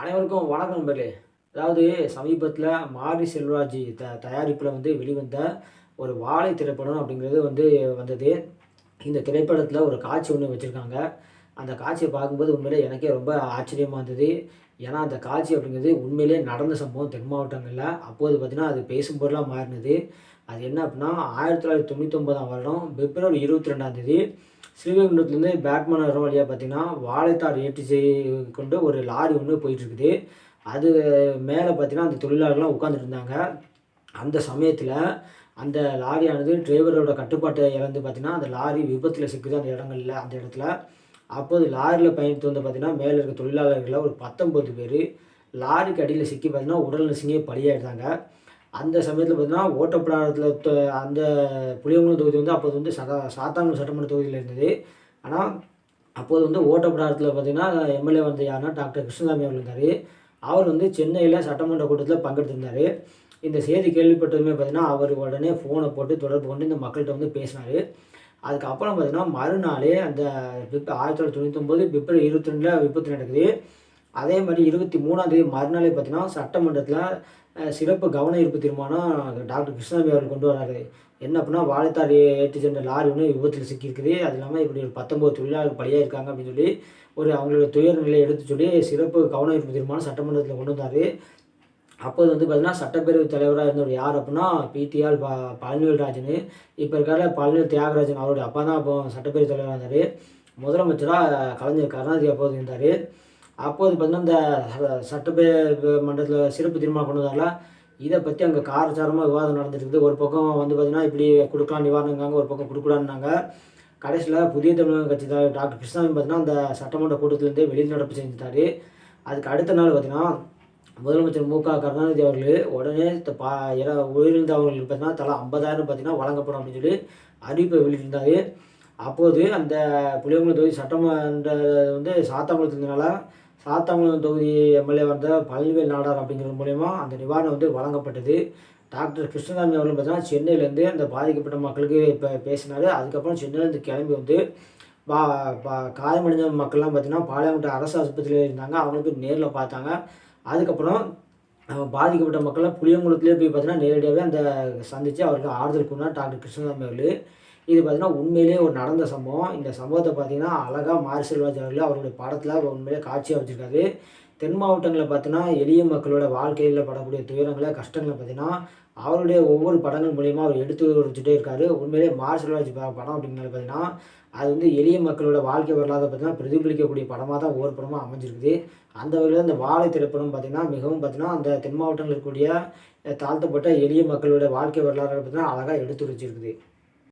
அனைவருக்கும் வணக்கம் நண்பர்களே. அதாவது சமீபத்தில் மாரி செல்வராஜ் த தயாரிப்பில் வந்து வெளிவந்த ஒரு வாழை திரைப்படம் அப்படிங்கிறது வந்து வந்தது. இந்த திரைப்படத்தில் ஒரு காட்சி ஒன்று வச்சுருக்காங்க. அந்த காட்சியை பார்க்கும்போது உண்மையிலே எனக்கே ரொம்ப ஆச்சரியமாக இருந்தது. ஏன்னா அந்த காட்சி அப்படிங்கிறது உண்மையிலே நடந்த சம்பவம் தென் மாவட்டங்களில். அப்போது பார்த்தீங்கன்னா அது பேசும் பொருளாக மாறினது. அது என்ன அப்படின்னா ஆயிரத்தி தொள்ளாயிரத்தி தொண்ணூத்தொம்பதாம் வருடம் பிப்ரவரி இருபத்தி ரெண்டாம் தேதி ஸ்ரீவைகுண்டத்துலேருந்து பேட்மேன் வரும் வழியாக பார்த்தீங்கன்னா வாழைத்தார் ஏற்றி செய் கொண்டு ஒரு லாரி ஒன்று போயிட்டுருக்குது. அது மேலே பார்த்தீங்கன்னா அந்த தொழிலாளர்கள்லாம் உட்காந்துட்டு இருந்தாங்க அந்த சமயத்தில் அந்த லாரியானது டிரைவரோட கட்டுப்பாட்டை இழந்து பார்த்தீங்கன்னா அந்த லாரி விபத்தில் சிக்குது அந்த இடங்களில் அந்த இடத்துல. அப்போது லாரியில் பயணித்து வந்து பார்த்தீங்கன்னா மேலே இருக்க தொழிலாளர்களில் ஒரு பத்தொம்பது பேர் லாரிக்கு அடியில் சிக்கி பார்த்தீங்கன்னா உடல் நசுங்கி பலியாயிட்டாங்க. அந்த சமயத்தில் பார்த்தீங்கன்னா ஓட்டப்பிடாரத்தில் அந்த புளியங்குளம் தொகுதி வந்து அப்போது வந்து சதா சாத்தாங்குளம் சட்டமன்ற தொகுதியில் இருந்தது. ஆனால் அப்போது வந்து ஓட்டப்பிடாரத்தில் பார்த்தீங்கன்னா எம்எல்ஏ வந்து யாருன்னா டாக்டர் கிருஷ்ணசாமி அவர் இருந்தார். அவர் வந்து சென்னையில் சட்டமன்ற கூட்டத்தில் பங்கெடுத்திருந்தார். இந்த செய்தி கேள்விப்பட்டதுமே பார்த்தீங்கன்னா அவர் உடனே ஃபோனை போட்டு தொடர்பு கொண்டு இந்த மக்கள்கிட்ட வந்து பேசினார். அதுக்கப்புறம் பார்த்திங்கன்னா மறுநாளே அந்த பிப் ஆயிரத்தி தொள்ளாயிரத்தி தொண்ணூத்தொம்பது பிப்ரவரி இருபத்தி ரெண்டில் விபத்து நடக்குது. அதே மாதிரி இருபத்தி மூணாம் தேதி மறுநாளே பார்த்தீங்கன்னா சட்டமன்றத்தில் சிறப்பு கவன ஈர்ப்பு தீர்மானம் டாக்டர் கிருஷ்ணாமி அவர்கள் கொண்டு வராரு. என்ன அப்படின்னா வாழைத்தார் ஏற்றி சென்ற லாரி ஒன்று விபத்தில் சிக்கியிருக்குது. அது இல்லாமல் இப்படி ஒரு பத்தொம்பது தொழிலாளர் பலியாக இருக்காங்க அப்படின்னு சொல்லி ஒரு அவங்களோட துயர் நிலையை எடுத்து சொல்லி சிறப்பு கவன ஈர்ப்பு தீர்மானம் சட்டமன்றத்தில் கொண்டு வந்தார். அப்போது வந்து பார்த்தீங்கன்னா சட்டப்பேரவைத் தலைவராக இருந்தவர் யார் அப்படின்னா பிடிஆர் ப பழனிவேல் ராஜன் இப்போ இருக்கிற பழனிவேல் தியாகராஜன். அவருடைய அப்பா தான் அப்போ சட்டப்பேரவைத் தலைவராக இருந்தார். முதலமைச்சராக கலைஞர் கருணாநிதி அப்போது இருந்தார். அப்போது பார்த்தீங்கன்னா இந்த சட்டப்பே மன்றத்தில் சிறப்பு தீர்மானம் கொண்டு இதை பற்றி அங்கே காரச்சாரமாக விவாதம் நடந்துட்டு ஒரு பக்கம் வந்து பார்த்தீங்கன்னா இப்படி கொடுக்கலாம் நிவாரணங்காங்க ஒரு பக்கம் கொடுக்கலான்னாங்க கடைசியில் புதிய தமிழக கட்சி தலைவர் டாக்டர் கிருஷ்ணாமி பார்த்தீங்கன்னா அந்த சட்டமன்ற கூட்டத்திலேருந்தே வெளிநடப்பு செஞ்சுட்டார். அதுக்கு அடுத்த நாள் பார்த்தீங்கன்னா முதலமைச்சர் மு க கருணாநிதி அவர்கள் உடனே இந்த பா இற உயிரிழந்தவர்களுக்கு பார்த்தீங்கன்னா தலா ஐம்பதாயிரம் பார்த்தீங்கன்னா வழங்கப்படும் அப்படின்னு சொல்லி அறிவிப்பை வெளியிட்டிருந்தார். அப்போது அந்த புளியங்குளம் தொகுதி சட்டமன்ற வந்து சாத்தாங்குளத்தில் இருந்ததுனால சாத்தாங்குளம் தொகுதி எம்எல்ஏ வந்த பல்வேறு நாடார் அப்படிங்கிறது மூலயமா அந்த நிவாரணம் வந்து வழங்கப்பட்டது. டாக்டர் கிருஷ்ணசாமி அவர்கள் பார்த்தீங்கன்னா சென்னையிலேருந்து அந்த பாதிக்கப்பட்ட மக்களுக்கு இப்போ பேசினார். அதுக்கப்புறம் சென்னையிலேருந்து கிளம்பி வந்து பா பா காயமடைஞ்ச மக்கள்லாம் பார்த்தீங்கன்னா பாளையங்கோட்டை அரசு ஆஸ்பத்திரியில் இருந்தாங்க. அவங்களுக்கு நேரில் பார்த்தாங்க. அதுக்கப்புறம் பாதிக்கப்பட்ட மக்கள்லாம் புளியங்குளத்துலேயே போய் பார்த்தீங்கன்னா நேரடியாகவே அந்த சந்தித்து அவருக்கு ஆறுதல் கூறினார் டாக்டர் கிருஷ்ணசாமி அவர்கள். இது பார்த்தீங்கன்னா உண்மையிலேயே ஒரு நடந்த சம்பவம். இந்த சம்பவத்தை பார்த்தீங்கன்னா அழகாக மாரி செல்வராஜ் அவர்கள் அவருடைய படத்தில் உண்மையிலே காட்சியாக வச்சுருக்காரு. தென் மாவட்டங்களில் பார்த்தீங்கன்னா எளிய மக்களோட வாழ்க்கையில் படக்கூடிய துயரங்களை கஷ்டங்களை பார்த்தீங்கன்னா அவருடைய ஒவ்வொரு படங்கள் மூலியமாக அவர் எடுத்து வச்சுட்டே இருக்காரு. உண்மையிலே மாரி படம் அப்படிங்கிறது பார்த்தீங்கன்னா அது வந்து எளிய மக்களோட வாழ்க்கை வரலாறு பார்த்தீங்கன்னா பிரதிபலிக்கக்கூடிய படமாக தான் ஒவ்வொரு படமாக அமைஞ்சிருக்குது. அந்த வகையில் இந்த வாழை திரைப்படம் பார்த்தீங்கன்னா மிகவும் பார்த்தீங்கன்னா அந்த தென் மாவட்டங்களில் இருக்கக்கூடிய தாழ்த்தப்பட்ட எளிய மக்களோட வாழ்க்கை வரலாறு பார்த்தீங்கன்னா அழகாக எடுத்து வச்சிருக்குது